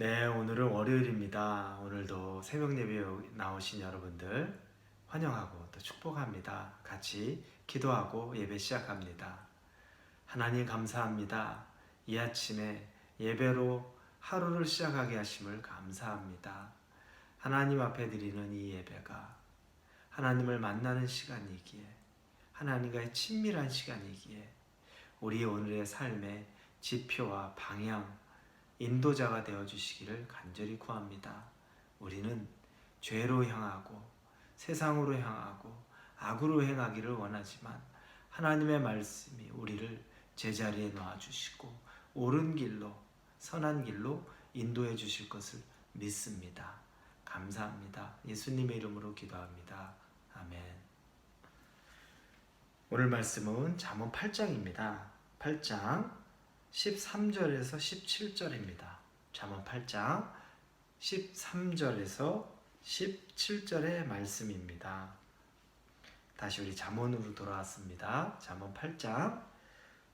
네, 오늘은 월요일입니다. 오늘도 새벽 예배에 나오신 여러분들 환영하고 또 축복합니다. 같이 기도하고 예배 시작합니다. 하나님 감사합니다. 이 아침에 예배로 하루를 시작하게 하심을 감사합니다. 하나님 앞에 드리는 이 예배가 하나님을 만나는 시간이기에 하나님과의 친밀한 시간이기에 우리 오늘의 삶의 지표와 방향 인도자가 되어 주시기를 간절히 구합니다. 우리는 죄로 향하고 세상으로 향하고 악으로 행하기를 원하지만 하나님의 말씀이 우리를 제자리에 놓아 주시고 옳은 길로 선한 길로 인도해 주실 것을 믿습니다. 감사합니다. 예수님의 이름으로 기도합니다. 아멘. 오늘 말씀은 잠언 8장입니다. 8장 13절에서 17절입니다. 잠언 8장 13절에서 17절의 말씀입니다. 다시 우리 잠언으로 돌아왔습니다. 잠언 8장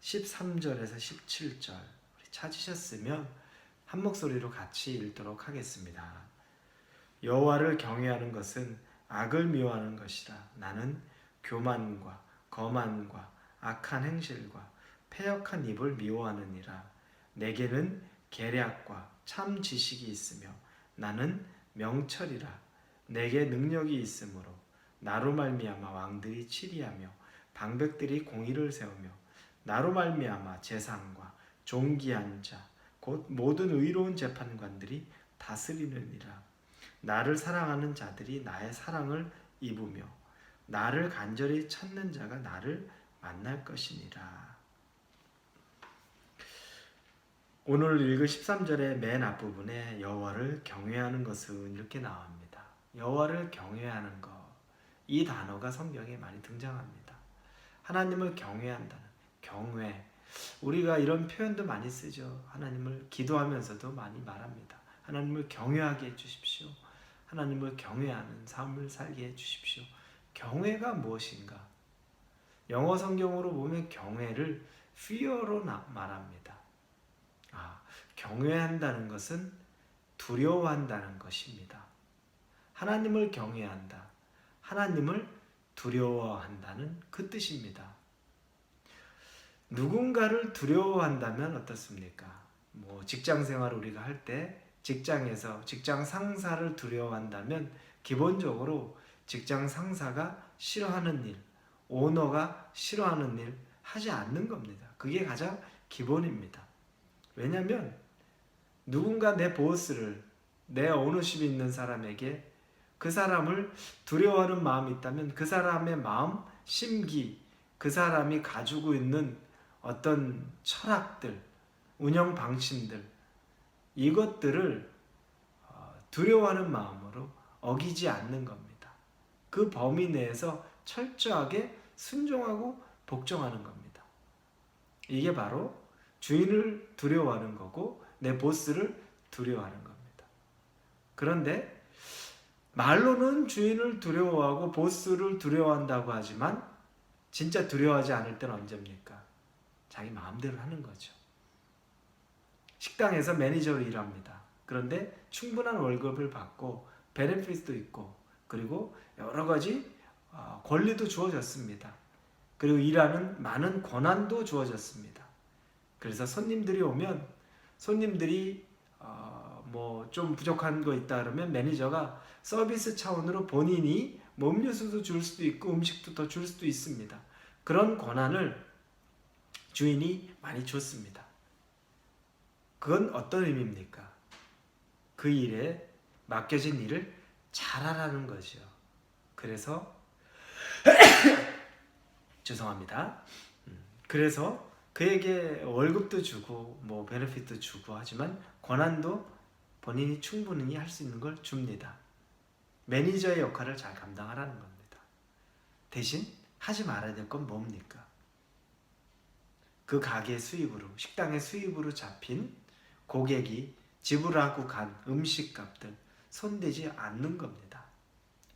13절에서 17절 우리 찾으셨으면 한 목소리로 같이 읽도록 하겠습니다. 여호와를 경외하는 것은 악을 미워하는 것이라 나는 교만과 거만과 악한 행실과 패역한 입을 미워하느니라. 내게는 계략과 참 지식이 있으며 나는 명철이라. 내게 능력이 있으므로 나로 말미암아 왕들이 치리하며 방백들이 공의를 세우며 나로 말미암아 재상과 존귀한 자 곧 모든 의로운 재판관들이 다스리느니라. 나를 사랑하는 자들이 나의 사랑을 입으며 나를 간절히 찾는 자가 나를 만날 것이니라. 오늘 읽은 13절의 맨 앞부분에 여호와를 경외하는 것은 이렇게 나옵니다. 여호와를 경외하는 것. 이 단어가 성경에 많이 등장합니다. 하나님을 경외한다는 경외. 우리가 이런 표현도 많이 쓰죠. 하나님을 기도하면서도 많이 말합니다. 하나님을 경외하게 해 주십시오. 하나님을 경외하는 삶을 살게 해 주십시오. 경외가 무엇인가? 영어 성경으로 보면 경외를 fear로 말합니다. 아, 경외한다는 것은 두려워한다는 것입니다. 하나님을 경외한다. 하나님을 두려워한다는 그 뜻입니다. 누군가를 두려워한다면 어떻습니까? 뭐 직장 생활 우리가 할 때 직장에서 직장 상사를 두려워한다면 기본적으로 직장 상사가 싫어하는 일, 오너가 싫어하는 일 하지 않는 겁니다. 그게 가장 기본입니다. 왜냐하면 누군가 내 보스를 내 오너십 있는 사람에게 그 사람을 두려워하는 마음이 있다면 그 사람의 마음, 심기, 그 사람이 가지고 있는 어떤 철학들, 운영 방침들 이것들을 어, 두려워하는 마음으로 어기지 않는 겁니다. 그 범위 내에서 철저하게 순종하고 복종하는 겁니다. 이게 바로 주인을 두려워하는 거고 내 보스를 두려워하는 겁니다. 그런데 말로는 주인을 두려워하고 보스를 두려워한다고 하지만 진짜 두려워하지 않을 때는 언제입니까? 자기 마음대로 하는 거죠. 식당에서 매니저로 일합니다. 그런데 충분한 월급을 받고 베네핏도 있고 그리고 여러 가지 어, 권리도 주어졌습니다. 그리고 일하는 많은 권한도 주어졌습니다. 그래서 손님들이 오면 손님들이 어, 뭐 좀 부족한 거 있다 그러면 매니저가 서비스 차원으로 본인이 뭐 음료수도 줄 수도 있고 음식도 더 줄 수도 있습니다. 그런 권한을 주인이 많이 줬습니다. 그건 어떤 의미입니까? 그 일에 맡겨진 일을 잘하라는 거죠. 그래서 죄송합니다. 음, 그래서 그에게 월급도 주고 뭐 베네핏도 주고 하지만 권한도 본인이 충분히 할 수 있는 걸 줍니다. 매니저의 역할을 잘 감당하라는 겁니다. 대신 하지 말아야 될 건 뭡니까? 그 가게 수입으로 식당의 수입으로 잡힌 고객이 지불하고 간 음식값들 손대지 않는 겁니다.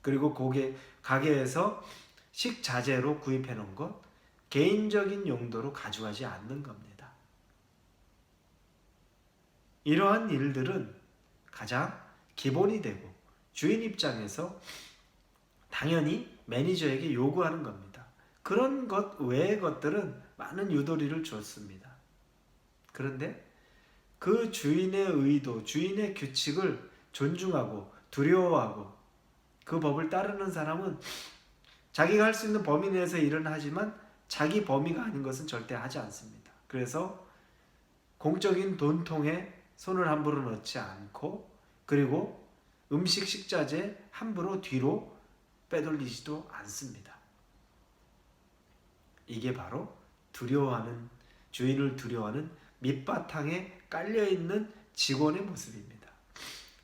그리고 고객 가게에서 식자재로 구입해 놓은 것 개인적인 용도로 가져가지 않는 겁니다. 이러한 일들은 가장 기본이 되고 주인 입장에서 당연히 매니저에게 요구하는 겁니다. 그런 것 외의 것들은 많은 유도리를 줬습니다. 그런데 그 주인의 의도, 주인의 규칙을 존중하고 두려워하고 그 법을 따르는 사람은 자기가 할 수 있는 범위 내에서 일은 하지만 자기 범위가 아닌 것은 절대 하지 않습니다. 그래서 공적인 돈통에 손을 함부로 넣지 않고 그리고 음식 식자재 함부로 뒤로 빼돌리지도 않습니다. 이게 바로 두려워하는 주인을 두려워하는 밑바탕에 깔려 있는 직원의 모습입니다.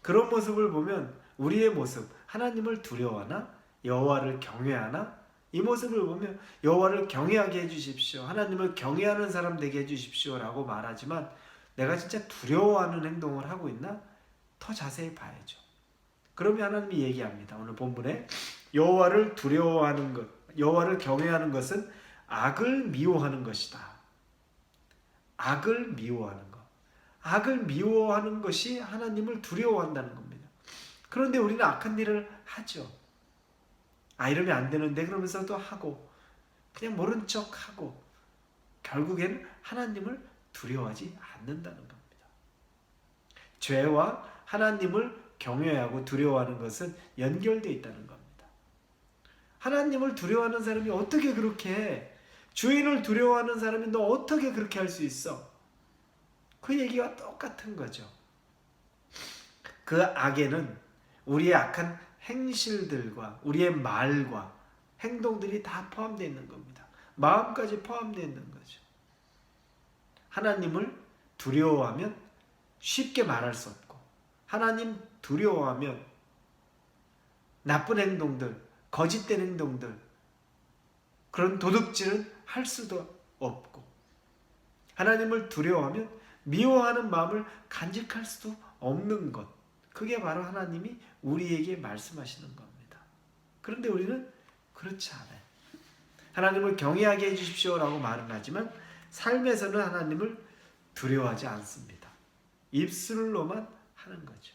그런 모습을 보면 우리의 모습 하나님을 두려워하나 여호와를 경외하나 이 모습을 보면 여호와를 경외하게 해 주십시오. 하나님을 경외하는 사람 되게 해 주십시오라고 말하지만 내가 진짜 두려워하는 행동을 하고 있나 더 자세히 봐야죠. 그러면 하나님이 얘기합니다. 오늘 본문에 여호와를 두려워하는 것, 여호와를 경외하는 것은 악을 미워하는 것이다. 악을 미워하는 것. 악을 미워하는 것이 하나님을 두려워한다는 겁니다. 그런데 우리는 악한 일을 하죠. 아 이러면 안 되는데 그러면서도 하고 그냥 모른 척 하고 결국에는 하나님을 두려워하지 않는다는 겁니다. 죄와 하나님을 경외하고 두려워하는 것은 연결되어 있다는 겁니다. 하나님을 두려워하는 사람이 어떻게 그렇게 해? 주인을 두려워하는 사람이 너 어떻게 그렇게 할 수 있어? 그 얘기가 똑같은 거죠. 그 악에는 우리의 악한 행실들과 우리의 말과 행동들이 다 포함되어 있는 겁니다. 마음까지 포함되어 있는 거죠. 하나님을 두려워하면 쉽게 말할 수 없고 하나님 두려워하면 나쁜 행동들, 거짓된 행동들 그런 도둑질은 할 수도 없고 하나님을 두려워하면 미워하는 마음을 간직할 수도 없는 것 그게 바로 하나님이 우리에게 말씀하시는 겁니다. 그런데 우리는 그렇지 않아요. 하나님을 경외하게 해주십시오라고 말은 하지만 삶에서는 하나님을 두려워하지 않습니다. 입술로만 하는 거죠.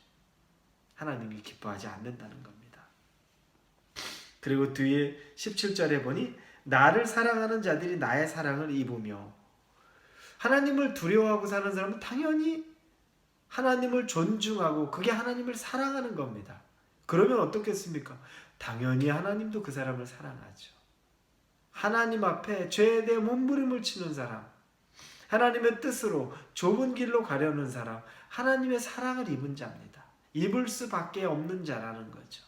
하나님이 기뻐하지 않는다는 겁니다. 그리고 뒤에 17절에 보니 나를 사랑하는 자들이 나의 사랑을 입으며 하나님을 두려워하고 사는 사람은 당연히 하나님을 존중하고 그게 하나님을 사랑하는 겁니다. 그러면 어떻겠습니까? 당연히 하나님도 그 사람을 사랑하죠. 하나님 앞에 죄에 대해 몸부림을 치는 사람, 하나님의 뜻으로 좁은 길로 가려는 사람, 하나님의 사랑을 입은 자입니다. 입을 수밖에 없는 자라는 거죠.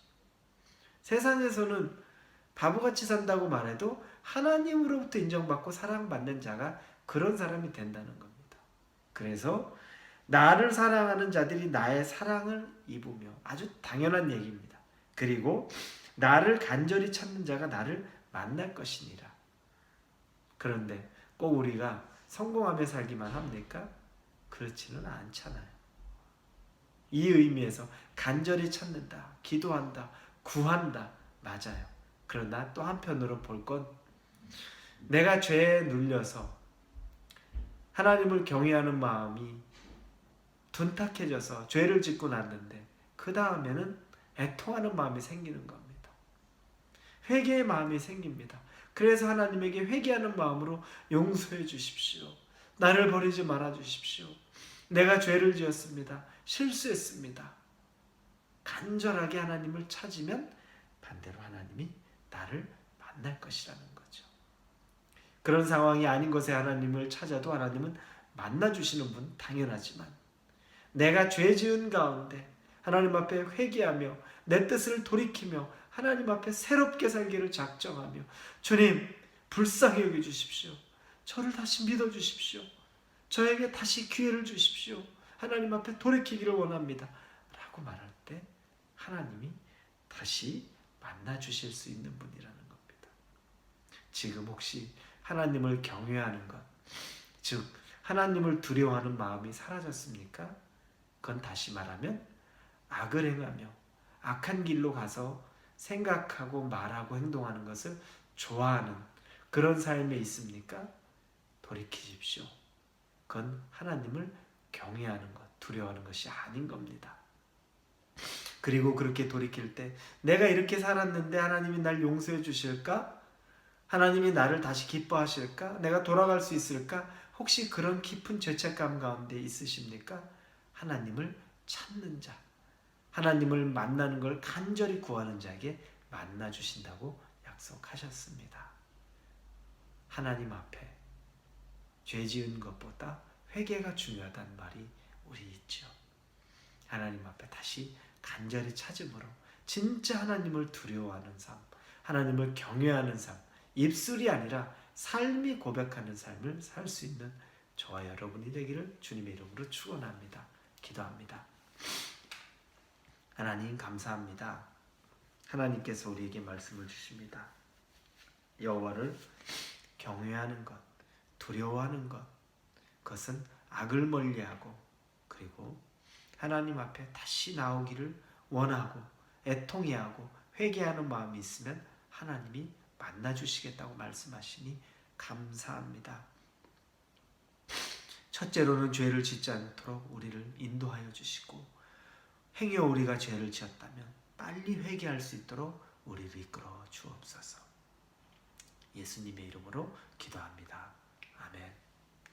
세상에서는 바보같이 산다고 말해도 하나님으로부터 인정받고 사랑받는 자가 그런 사람이 된다는 겁니다. 그래서 나를 사랑하는 자들이 나의 사랑을 입으며 아주 당연한 얘기입니다. 그리고 나를 간절히 찾는 자가 나를 만날 것이니라. 그런데 꼭 우리가 성공하며 살기만 합니까? 그렇지는 않잖아요. 이 의미에서 간절히 찾는다, 기도한다, 구한다, 맞아요. 그러나 또 한편으로 볼 건 내가 죄에 눌려서 하나님을 경외하는 마음이 둔탁해져서 죄를 짓고 났는데 그 다음에는 애통하는 마음이 생기는 겁니다. 회개의 마음이 생깁니다. 그래서 하나님에게 회개하는 마음으로 용서해 주십시오. 나를 버리지 말아 주십시오. 내가 죄를 지었습니다. 실수했습니다. 간절하게 하나님을 찾으면 반대로 하나님이 나를 만날 것이라는 거죠. 그런 상황이 아닌 것에 하나님을 찾아도 하나님은 만나 주시는 분 당연하지만 내가 죄 지은 가운데 하나님 앞에 회개하며 내 뜻을 돌이키며 하나님 앞에 새롭게 살기를 작정하며 주님 불쌍히 여겨 주십시오. 저를 다시 믿어 주십시오. 저에게 다시 기회를 주십시오. 하나님 앞에 돌이키기를 원합니다. 라고 말할 때 하나님이 다시 만나 주실 수 있는 분이라는 겁니다. 지금 혹시 하나님을 경외하는 것, 즉 하나님을 두려워하는 마음이 사라졌습니까? 그건 다시 말하면 악을 행하며 악한 길로 가서 생각하고 말하고 행동하는 것을 좋아하는 그런 삶에 있습니까? 돌이키십시오. 그건 하나님을 경외하는 것, 두려워하는 것이 아닌 겁니다. 그리고 그렇게 돌이킬 때 내가 이렇게 살았는데 하나님이 날 용서해 주실까? 하나님이 나를 다시 기뻐하실까? 내가 돌아갈 수 있을까? 혹시 그런 깊은 죄책감 가운데 있으십니까? 하나님을 찾는 자, 하나님을 만나는 걸 간절히 구하는 자에게 만나 주신다고 약속하셨습니다. 하나님 앞에 죄 지은 것보다 회개가 중요하다는 말이 우리 있죠. 하나님 앞에 다시 간절히 찾음으로 진짜 하나님을 두려워하는 삶, 하나님을 경외하는 삶, 입술이 아니라 삶이 고백하는 삶을 살 수 있는 저와 여러분이 되기를 주님의 이름으로 축원합니다. 기도합니다. 하나님 감사합니다. 하나님께서 우리에게 말씀을 주십니다. 여호와를 경외하는 것, 두려워하는 것, 그것은 악을 멀리하고 그리고 하나님 앞에 다시 나오기를 원하고 애통해하고 회개하는 마음이 있으면 하나님이 만나 주시겠다고 말씀하시니 감사합니다. 첫째로는 죄를 짓지 않도록 우리를 인도하여 주시고 행여 우리가 죄를 지었다면 빨리 회개할 수 있도록 우리를 이끌어 주옵소서. 예수님의 이름으로 기도합니다.